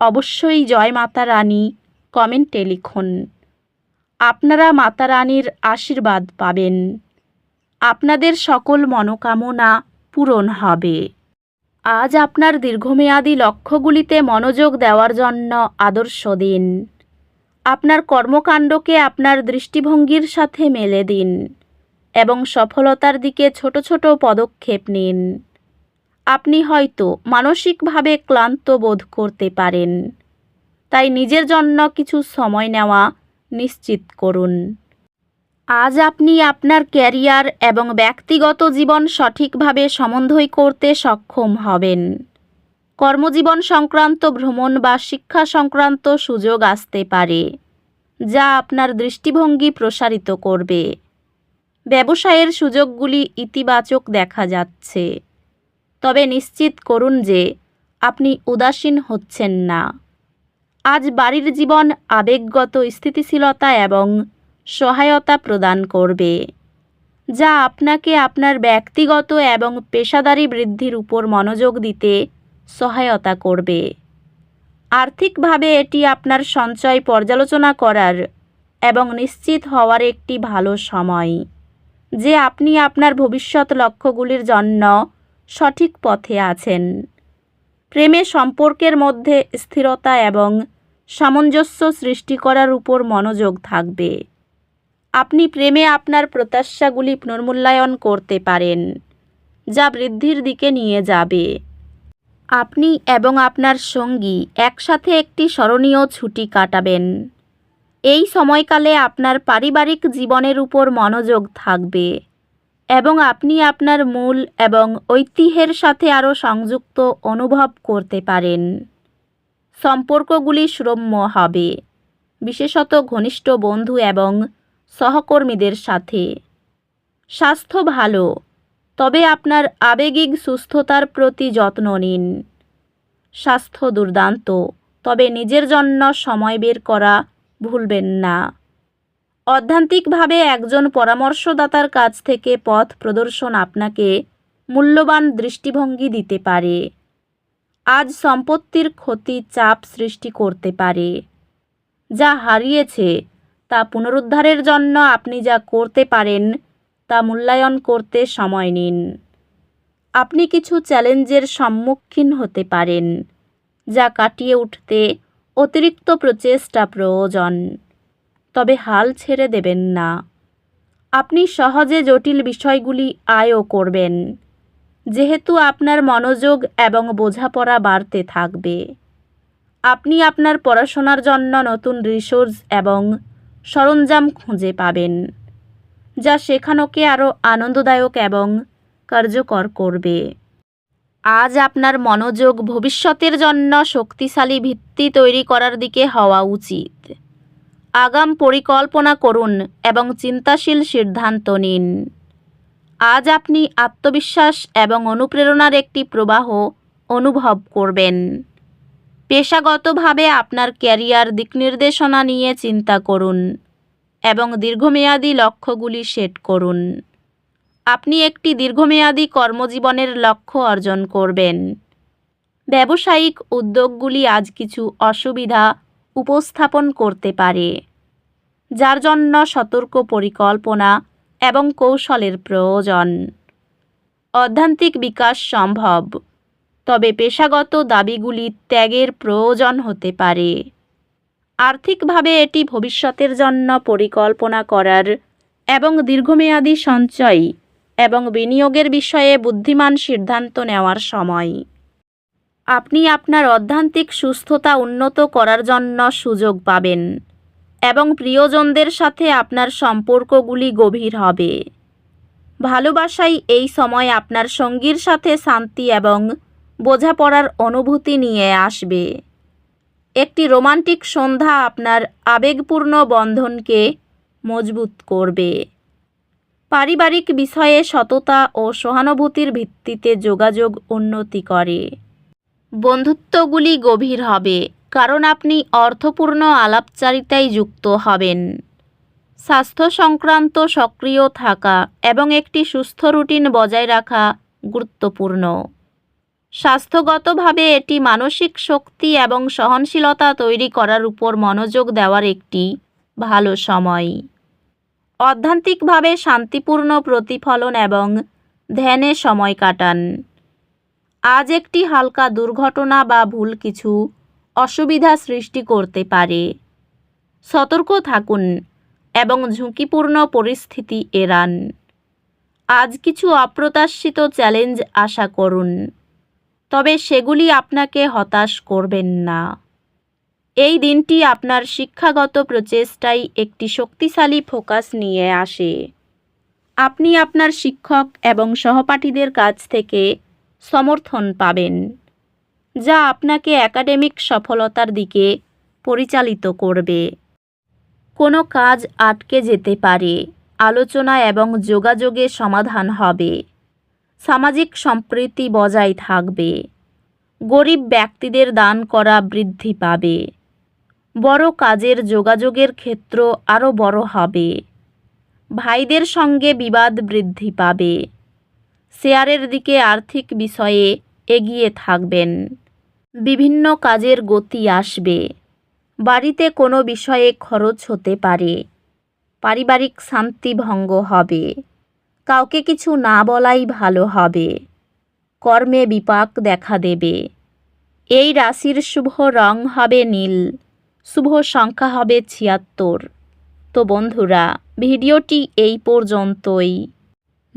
অবশ্যই জয় মাতা রানী, কমেন্টে লিখুন। আপনারা মাতা রানীর আশীর্বাদ পাবেন। আপনাদের সকল মনোকামনা পূরণ হবে। আজ আপনার দীর্ঘমেয়াদী লক্ষ্যগুলিতে মনোযোগ দেওয়ার জন্য আদর্শ দিন। আপনার কর্মকাণ্ডকে আপনার দৃষ্টিভঙ্গির সাথে মেলে দিন এবং সফলতার দিকে ছোট ছোট পদক্ষেপ নিন। আপনি হয়তো মানসিকভাবে ক্লান্ত বোধ করতে পারেন। তাই নিজের জন্য কিছু সময় নেওয়া নিশ্চিত করুন। আজ আপনি আপনার ক্যারিয়ার এবং ব্যক্তিগত জীবন সঠিকভাবে সমন্বয় করতে সক্ষম হবেন। কর্মজীবন সংক্রান্ত ভ্রমণ বা শিক্ষা সংক্রান্ত সুযোগ আসতে পারে, যা আপনার দৃষ্টিভঙ্গি প্রসারিত করবে। ব্যবসায়ের সুযোগগুলি ইতিবাচক দেখা যাচ্ছে। তবে নিশ্চিত করুন যে আপনি উদাসীন হচ্ছেন না। আজ বাড়ির জীবন আবেগগত স্থিতিশীলতা এবং সহায়তা প্রদান করবে, যা আপনাকে আপনার ব্যক্তিগত এবং পেশাদারি বৃদ্ধির উপর মনোযোগ দিতে সহায়তা করবে। আর্থিকভাবে এটি আপনার সঞ্চয় পর্যালোচনা করার এবং নিশ্চিত হওয়ার একটি ভালো সময়, যে আপনি আপনার ভবিষ্যৎ লক্ষ্যগুলির জন্য সঠিক পথে আছেন। প্রেমে সম্পর্কের মধ্যে স্থিরতা এবং সামঞ্জস্য সৃষ্টি করার উপর মনোযোগ থাকবে। আপনি প্রেমে আপনার প্রত্যাশাগুলি পুনর্মূল্যায়ন করতে পারেন, যা বৃদ্ধির দিকে নিয়ে যাবে। আপনি এবং আপনার সঙ্গী একসাথে একটি স্মরণীয় ছুটি কাটাবেন। এই সময়কালে আপনার পারিবারিক জীবনের উপর মনোযোগ থাকবে। এবং আপনি আপনার মূল এবং ঐতিহ্যের সাথে আরও সংযুক্ত অনুভব করতে পারেন। সম্পর্কগুলি শ্রম্য হবে, বিশেষত ঘনিষ্ঠ বন্ধু এবং সহকর্মীদের সাথে। স্বাস্থ্য ভালো, তবে আপনার আবেগিক সুস্থতার প্রতি যত্ন নিন। স্বাস্থ্য দুর্দান্ত, তবে নিজের জন্য সময় বের করা ভুলবেন না। অধ্যান্তিকভাবে একজন পরামর্শদাতার কাছ থেকে পথ প্রদর্শন আপনাকে মূল্যবান দৃষ্টিভঙ্গি দিতে পারে। আজ সম্পত্তির ক্ষতি, চাপ সৃষ্টি করতে পারে। যা হারিয়েছে, তা পুনরুদ্ধারের জন্য আপনি যা করতে পারেন, তা মূল্যায়ন করতে সময় নিন। আপনি কিছু চ্যালেঞ্জের সম্মুখীন হতে পারেন, যা কাটিয়ে উঠতে অতিরিক্ত প্রচেষ্টা প্রয়োজন। তবে হাল ছেড়ে দেবেন না। আপনি সহজে জটিল বিষয়গুলি আয়ও করবেন, যেহেতু আপনার মনোযোগ এবং বোঝাপড়া বাড়তে থাকবে। আপনি আপনার পড়াশোনার জন্য নতুন রিসোর্স এবং সরঞ্জাম খুঁজে পাবেন, যা শেখানোকে আরও আনন্দদায়ক এবং কার্যকর করবে। আজ আপনার মনোযোগ ভবিষ্যতের জন্য শক্তিশালী ভিত্তি তৈরি করার দিকে হওয়া উচিত। আগাম পরিকল্পনা করুন এবং চিন্তাশীল সিদ্ধান্ত নিন। আজ আপনি আত্মবিশ্বাস এবং অনুপ্রেরণার একটি প্রবাহ অনুভব করবেন। পেশাগতভাবে আপনার ক্যারিয়ার দিক নির্দেশনা নিয়ে চিন্তা করুন এবং দীর্ঘমেয়াদী লক্ষ্যগুলি সেট করুন। আপনি একটি দীর্ঘমেয়াদী কর্মজীবনের লক্ষ্য অর্জন করবেন। ব্যবসায়িক উদ্যোগগুলি আজ কিছু অসুবিধা উপস্থাপন করতে পারে, যার জন্য সতর্ক পরিকল্পনা এবং কৌশলের প্রয়োজন। অধ্যান্তিক বিকাশ সম্ভব, তবে পেশাগত দাবিগুলি ত্যাগের প্রয়োজন হতে পারে। আর্থিকভাবে এটি ভবিষ্যতের জন্য পরিকল্পনা করার এবং দীর্ঘমেয়াদী সঞ্চয় এবং বিনিয়োগের বিষয়ে বুদ্ধিমান সিদ্ধান্ত নেওয়ার সময়। আপনি আপনার অধ্যান্তিক সুস্থতা উন্নত করার জন্য সুযোগ পাবেন এবং প্রিয়জনদের সাথে আপনার সম্পর্কগুলি গভীর হবে। ভালোবাসাই এই সময় আপনার সঙ্গীর সাথে শান্তি এবং বোঝাপড়ার অনুভূতি নিয়ে আসবে। একটি রোমান্টিক সন্ধ্যা আপনার আবেগপূর্ণ বন্ধনকে মজবুত করবে। পারিবারিক বিষয়ে সততা ও সহানুভূতির ভিত্তিতে যোগাযোগ উন্নতি করে। বন্ধুত্বগুলি গভীর হবে, কারণ আপনি অর্থপূর্ণ আলাপচারিতায় যুক্ত হবেন। স্বাস্থ্য সংক্রান্ত সক্রিয় থাকা এবং একটি সুস্থ রুটিন বজায় রাখা গুরুত্বপূর্ণ। স্বাস্থ্যগতভাবে এটি মানসিক শক্তি এবং সহনশীলতা তৈরি করার উপর মনোযোগ দেওয়ার একটি ভালো সময়। অধ্যান্তিকভাবে শান্তিপূর্ণ প্রতিফলন এবং ধ্যানে সময় কাটান। আজ একটি হালকা দুর্ঘটনা বা ভুল কিছু অসুবিধা সৃষ্টি করতে পারে। সতর্ক থাকুন এবং ঝুঁকিপূর্ণ পরিস্থিতি এড়ান। আজ কিছু অপ্রত্যাশিত চ্যালেঞ্জ আশা করুন, তবে সেগুলি আপনাকে হতাশ করবেন না। এই দিনটি আপনার শিক্ষাগত প্রচেষ্টায় একটি শক্তিশালী ফোকাস নিয়ে আসে। আপনি আপনার শিক্ষক এবং সহপাঠীদের কাছ থেকে সমর্থন পাবেন, যা আপনাকে একাডেমিক সফলতার দিকে পরিচালিত করবে। কোনো কাজ আটকে যেতে পারে, আলোচনা এবং যোগাযোগে সমাধান হবে, সামাজিক সম্প্রীতি বজায় থাকবে, গরিব ব্যক্তিদের দান করা বৃদ্ধি পাবে, বড় কাজের যোগাযোগের ক্ষেত্র আরও বড় হবে, ভাইদের সঙ্গে বিবাদ বৃদ্ধি পাবে। শেয়ারের দিকে আর্থিক বিষয়ে এগিয়ে থাকবেন। বিভিন্ন কাজের গতি আসবে। বাড়িতে কোনো বিষয়ে খরচ হতে পারে। পারিবারিক শান্তি ভঙ্গ হবে। কাউকে কিছু না বলাই ভালো হবে। কর্মে বিপাক দেখা দেবে। এই রাশির শুভ রং হবে নীল। শুভ সংখ্যা হবে ছিয়াত্তর। তো বন্ধুরা, ভিডিওটি এই পর্যন্তই।